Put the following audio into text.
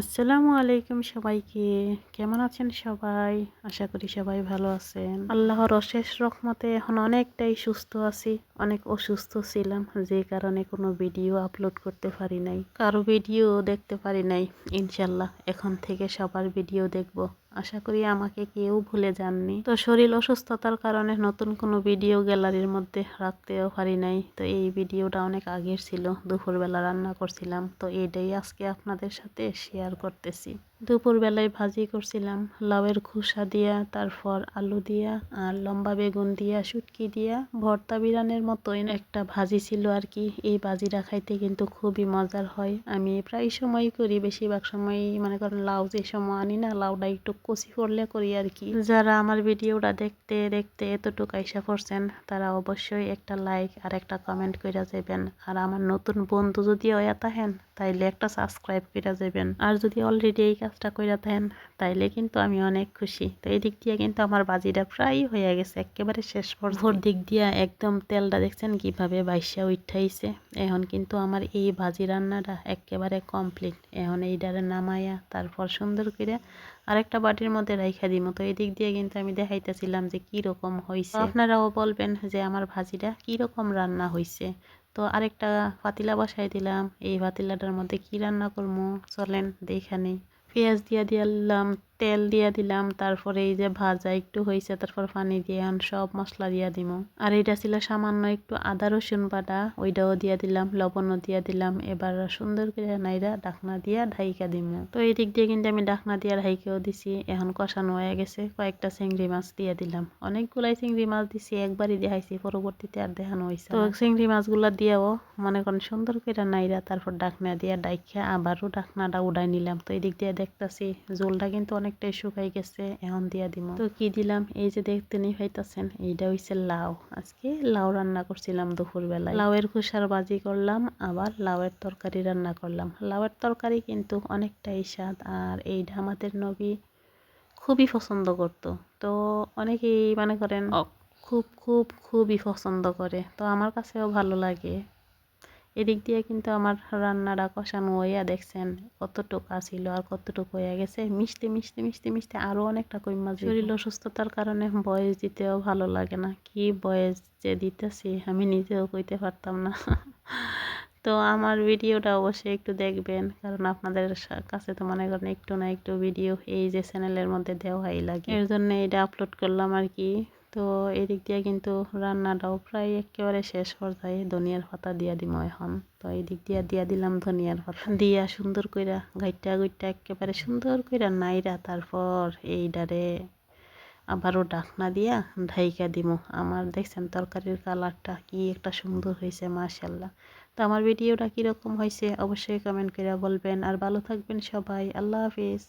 আসসালামু আলাইকুম সবাইকে। কেমন আছেন সবাই? আশা করি সবাই ভালো আছেন। আল্লাহর অশেষ রকমতে এখন অনেকটাই সুস্থ আছি। অনেক অসুস্থ ছিলাম, যে কারণে কোনো ভিডিও আপলোড করতে পারি নাই। কারও ভিডিও দেখতে পারি নাই। ইনশাল্লাহ এখন থেকে সবার ভিডিও দেখব। আশা করি আমাকে কেউ ভুলে যাননি। তো শরীর অসুস্থতার কারণে নতুন কোনো ভিডিও গ্যালারির মধ্যে রাখতেও পারি নাই। তো এই ভিডিওটা অনেক আগের ছিল। দুপুরবেলা রান্না করছিলাম। তো এটাই আজকে আপনাদের সাথে শেয়ার করতেছি। দুপুরবেলায় ভাজি করছিলাম। লাউয়ের খোসা দিয়া, তারপর আলু দিয়া আর লম্বা বেগুন দিয়া, শুটকি দিয়া, ভর্তা বিরানের মতোই একটা ভাজি ছিল আর কি। এই ভাজিটা খাইতে কিন্তু খুবই মজার হয়। আমি প্রায় সময় করি, বেশিরভাগ সময় মনে করেন লাউ যে সময় আনি না, লাউটা একটু কচি করলে করি আর কি। যারা আমার ভিডিওটা দেখতে দেখতে এতটুকু আইসা করছেন তারা অবশ্যই একটা লাইক আর একটা কমেন্ট করে যাবেন আর আমার নতুন বন্ধু যদি হয়ে থাকেন তাইলে একটা সাবস্ক্রাইব করে যাবেন আর যদি অলরেডি এই কাজটা করে থাকেন তাইলে কিন্তু আমি অনেক খুশি। তো এই দিক দিয়ে কিন্তু আমার বাজিটা প্রায় হয়ে গেছে একেবারে শেষ ভোর দিক দিয়ে একদম তেলটা দেখছেন কীভাবে বাইশা উঠাইছে এখন কিন্তু আমার এই ভাজি রান্নাটা একেবারে কমপ্লিট এখন এইটারে নামাইয়া তারপর সুন্দর করে আরেকটা বাটির মধ্যে রাইখা দিব তো এই দিক দিয়ে কিন্তু আমি দেখাইতেছিলাম যে কি রকম হয়েছে আপনারাও বলবেন যে আমার ভাজিটা কি রকম রান্না হয়েছে তো আরেকটা পাতিলা বসাই দিলাম। এই পাতিলাটার মধ্যে কি রান্না করব চলেন দেখানি পেঁয়াজ দিয়ে দিলাম। তেল দিয়ে দিলাম তারপরে এই যে ভাজা একটু হয়েছে তারপর পানি দিয়ে সব মশলা দিয়ে দিব আর এটা ছিল সামান্য একটু আদা রসুন বাটা ওইটাও দিয়ে দিলাম লবণও দিয়ে দিলাম এবার সুন্দর করে নাইরা ডাকনা দিয়া ঢাইকা দিব তো এই দিক দিয়ে কিন্তু আমি ডাকনা দিয়ে ঢাইকেও দিছি এখন কষানো হয়ে গেছে কয়েকটা চিংড়ি মাছ দিয়ে দিলাম। অনেকগুলাই চিংড়ি মাছ দিছি একবারই দেখাইছি পরবর্তীতে আর দেখানো হয়েছে তো চিংড়ি মাছগুলা দিয়েও মনে করেন সুন্দর করে নাইরা তারপর ডাকনা দিয়ে ডাইখা আবারও ডাকনাটা উড়াই নিলাম। তো এই দিক দিয়ে দেখতেছি জোলটা কিন্তু অনেক অনেকটাই শুকাই গেছে এখন দিয়া দিম। তো কি দিলাম? এই যে দেখতে নি পাইতাছেন এইটা হইছে লাউ। আজকে লাউ রান্না করছিলাম দুপুর বেলায় লাউয়ের খোসার বাজি করলাম আবার লাউয়ের তরকারি রান্না করলাম। লাউয়ের তরকারি কিন্তু অনেকটাই স্বাদ আর এই আমাদের নবী খুবই পছন্দ করত। তো অনেকেই মনে করেন খুব খুব খুবই পছন্দ করে। তো আমার কাছেও ভালো লাগে। এদিক দিয়ে কিন্তু আমার রান্নাটা কষানো হইয়া দেখছেন, কতটুকু ছিল আর কতটুকু হইয়া গেছে। মিষ্টি মিষ্টি মিষ্টি মিষ্টি আরও অনেকটা কইমা শরীর অসুস্থতার কারণে বয়স দিতেও ভালো লাগে না। কি বয়স যে দিতেছি, আমি নিজেও কইতে পারতাম না। তো আমার ভিডিওটা অবশ্যই একটু দেখবেন। কারণ আপনাদের কাছে তো মনে করেন একটু না একটু ভিডিও এই যে চ্যানেলের মধ্যে দেওয়াই লাগে। এর জন্য এটা আপলোড করলাম আর কি। তো এদিক দিয়ে কিন্তু রান্নাটাও প্রায় একেবারে শেষ পর্যায়ে ধনিয়ার পাতা দিয়া দিম এখন। তো এই দিক দিয়া দিয়া দিলাম ধনিয়ার পাতা। দিয়া সুন্দর কইরা গাইটা গুইটা একেবারে সুন্দর কইরা নাইরা তারপর এই ডারে আবারও ডাকনা দিয়া ঢাইকা দিব আমার দেখছেন তরকারির কালারটা কি একটা সুন্দর হয়েছে মাশাল্লাহ তো আমার ভিডিওটা কীরকম হয়েছে অবশ্যই কমেন্ট করে বলবেন। আর ভালো থাকবেন সবাই। আল্লাহ হাফিজ।